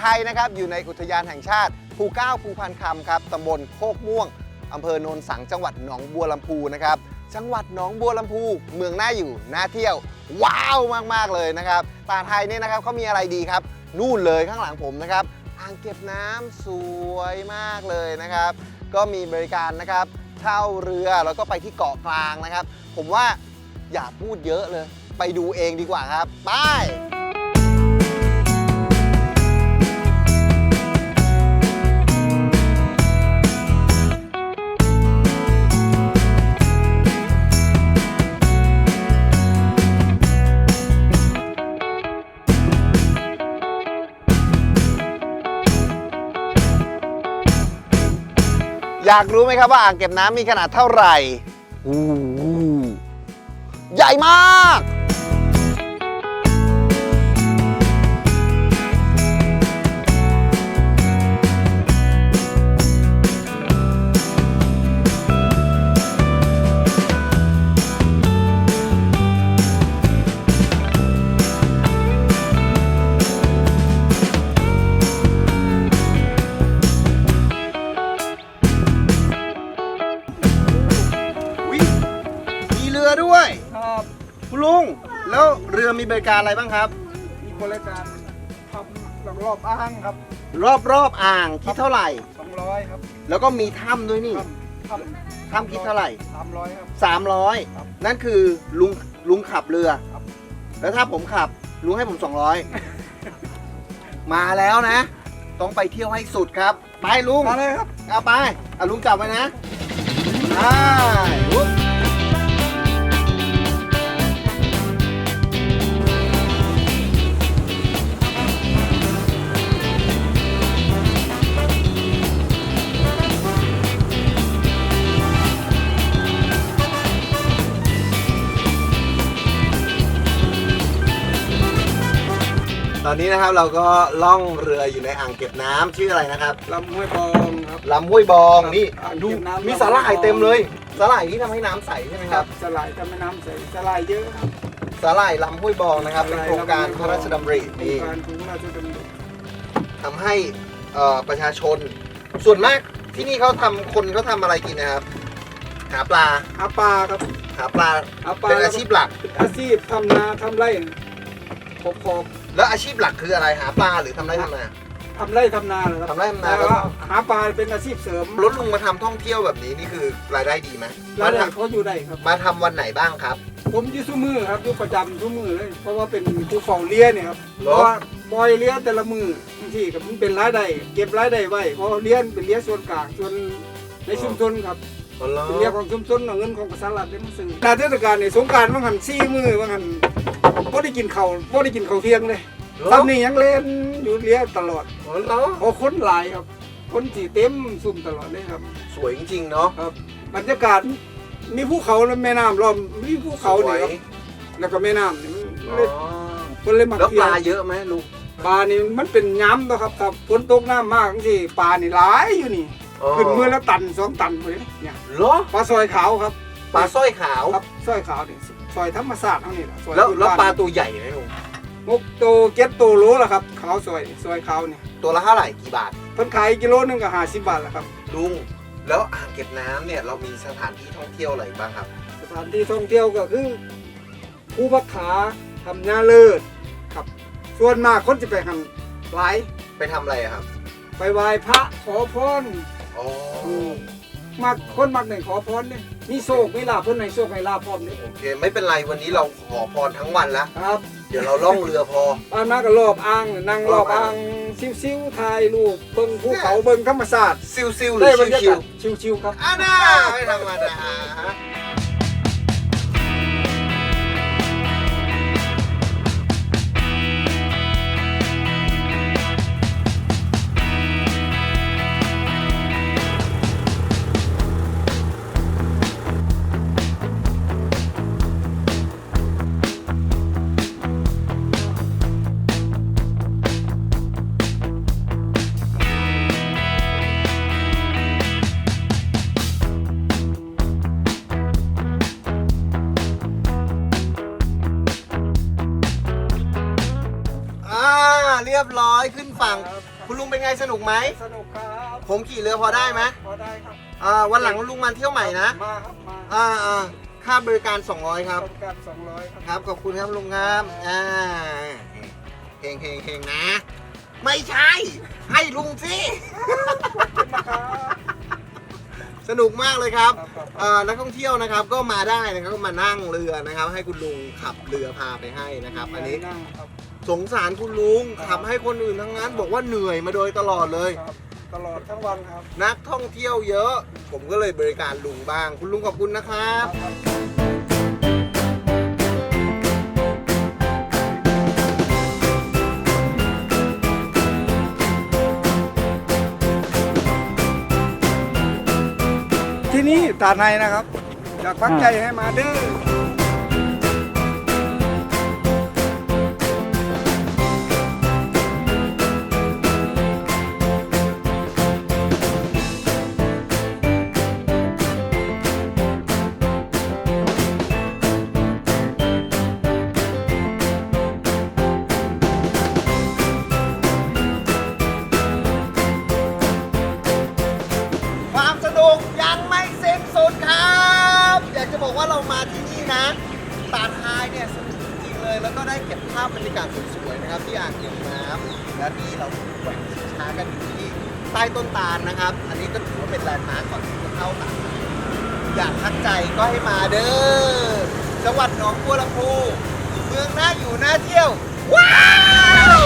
ไทยนะครับอยู่ในอุทยานแห่งชาติภูเก้าภูพันคำครับตำบลโคกม่วงอำเภอโนนสังจังหวัดหนองบัวลำพูนะครับจังหวัดหนองบัวลำพูเมืองน่าอยู่น่าเที่ยว ว้าวมากๆเลยนะครับตาไทยเนี่ยนะครับเขามีอะไรดีครับ นู่นเลยข้างหลังผมนะครับอ่างเก็บน้ำสวยมากเลยนะครับ ก็มีบริการนะครับเช่าเรือแล้วก็ไปที่เกาะกลางนะครับ ผมว่าอย่าพูดเยอะเลย ไปดูเองดีกว่าครับไป อยากรู้ไหมครับว่าอ่างเก็บน้ำมีขนาดเท่าไหร่โอ้ใหญ่มาก มีบริการอะไรบ้างครับ มีบริการทำรอบๆอ้างครับ รอบรอบๆอ่างคิดเท่าไหร่ 200 ครับแล้วก็มีถ้ำด้วยนี่ทำทำถ้ำคิดเท่าไหร่ 300 ครับ ครับ300 นั่นคือลุงลุงขับเรือ ครับ แล้วถ้าผมขับลุงให้ผม 200 มาแล้วนะ ต้องไปเที่ยวให้สุดครับ ไปลุง มาเลยครับ เอาไปเอาลุงจับไว้นะ ไป อุ๊บตอนนี้นะครับเราก็ล่องเรืออยู่ในอ่างเก็บน้ำชื่ออะไรนะครับลำห้วยบองครับ ลำห้วยบองครับนี่อ่างดูเก็บน้ำมีสาหร่ายเต็มเลยสาหร่ายที่ทำให้น้ำใสใช่ไหมครับสลายทำแม่น้ำใสสลายเยอะครับสาหร่ายลำห้วยบองนะครับเป็นสาหร่ายโครงการลำพห้วยบองระราชดำริโครงนี่ การของราชดำริทำให้เอ่อประชาชน ส่วนมากที่นี่เขาทำคนเขาทำอะไรกินนะครับ หาปลาหาปลาครับหาปลาหาปลาเป็นอาชีพหลักเป็นอาชีพทำนาทำไร่ขอบขอบ แล้วอาชีพหลักคืออะไรหาปลาหรือทำไรทำนา ทำไร่ทำนาเหรอครับทำไร่ทำนาแล้วก็หาปลาเป็นอาชีพเสริมรถลุงมาทำท่องเที่ยวแบบนี้นี่คือรายได้ดีไหมรายมาได้ทำเขาอยู่ได้ครับมาทำวันไหนบ้างครับ ผมอยู่ทุกมือครับอยู่ประจำทุกมือเลย เพราะว่าเป็นผู้เฝ้าเลี้ยเนี่ยครับเหรอเพราะว่าปล่อยเลี้ยแต่ละมือบางทีก็มันเป็นรายได้เก็บรายได้ไว้เพราะเลี้ยนเป็นเลี้ยส่วนกลางส่วนในชุมชนครับอ๋อเหรอเป็นเลี้ยของชุมชนเอาเงินของประชารัฐได้มาซื้อการเทศกาลในสงกรารมันหันซี่มือมันหัน บ่ได้กินข้าวบ่ได้กินข้าวเที่ยงเลยเหรอทำนี่ยังเล่นอยู่เลี้ยตลอดอ๋อเหรอเพราะคนหลายครับ คนสีเต็มซุ่มตลอดเลยครับ สวยจริงๆเนาะครับบรรยากาศมีภูเขาและแม่น้ำล้อมมีภูเขาสวเนี่ยยครับแล้วก็แม่น้ำนี่มันอ๋เลยอคนเลยมาแล้วเที่ปยวลาเยอะไหมลุงปลานี่มันเป็นย้ำนะครับถ้าฝนตกน้ำมากสิปลานี่หลายอยู่นี่ขึ้นมือละตันสองตันเลยเนี่ยเหรอปลาซอยขาวครับ ปลาสร้อยขาวครับซอยขาวนี่ ซอยธรรมศาสตร์เท่านี้แหละซอยแล้วพื้นแล้วบ้นปลาตัวใหญ่ไหมลุงงกโตเก็ตโตโลละครับขาวซอยซอยขาวนี่ตัวละเท่าไหร่กี่บาท เพิ่นขายกิโลหนึงก็ห้าสิบบาทแหละครับ ลุง แล้วอ่างเก็บน้ำเนี่ยเรามีสถานที่ท่องเที่ยวอะไรบ้างครับ สถานที่ท่องเที่ยวก็คือภูพักขาทำหน้าเลิศครับ ส่วนมากคนจะไปหันหลายไปทำอะไรอะครับ ไปไหว้พระขอพรอ๋อ มักคนมักหนึ่งขอพรเนี่ยมีโชคมีลาภเพิ่นให้โชคให้ลาภพร้อมนี่โอเคไม่เป็นไรวันนี้เราขอพรทั้งวันแล้วครับเดี๋ยวเราล่องเรือพอบ้านมาก็รอบอ่างนั่งรอบอ่างซิวๆถ่ายรูปเบิ่งภูเขาเบิ่งธรรมชาติซิวซิวๆหรืได้อบรรยาชิวกาศชิวๆครับ ๆอ่าน่าไม่ธรรมดา ยบร้อยขึ้นฝั่งครับคุณลุงเป็นไงสนุกไหม สนุกครับผมขี่เรือพอได้ไหมพอได้ครับอ่าวันหลังลุงมาเที่ยวใหม่นะ มาครับมาอ่าอ่าค่าบริการ 200 ครับต้องการ200ครับ ครับขอบคุณครับลุงครับอ่าเฮงเฮงเฮงนะ ไม่ใช่ ให้ลุงสินะครับสนุกมากเลยครับครับครับ เอ่อนักท่องเที่ยวนะครับ ก็มาได้นะครับก็มานั่งเรือนะครับ ให้คุณลุงขับเรือพาไปให้นะครับ อันนี้นั่งครับ สงสารคุณลุงครับ ทำให้คนอื่นทั้งนั้น บอกว่าเหนื่อยมาโดยตลอดเลย ครับ ตลอดทั้งวันครับ นักท่องเที่ยวเยอะ ผมก็เลยบริการลุงบ้าง คุณลุงขอบคุณนะครับ ที่นี่ตาดในนะครับ อยากพักใจให้มาเด้อะตาทายเนี่ยสนุกจริงเลย แล้วก็ได้เก็บภาพบรรยากาศสวยๆนะครับ ที่อ่างเก็บน้ำและที่เราแหวนช้ากันอยู่ที่ใต้ต้นตาลนะครับ อันนี้ก็ถือว่าเป็นแลนด์มาร์คก่อนที่จะเข้าตาดอยากทักใจก็ให้มาเด้อจังหวัดหนองบัวลำพูเมืองน่าอยู่น่าเที่ยว ว้าว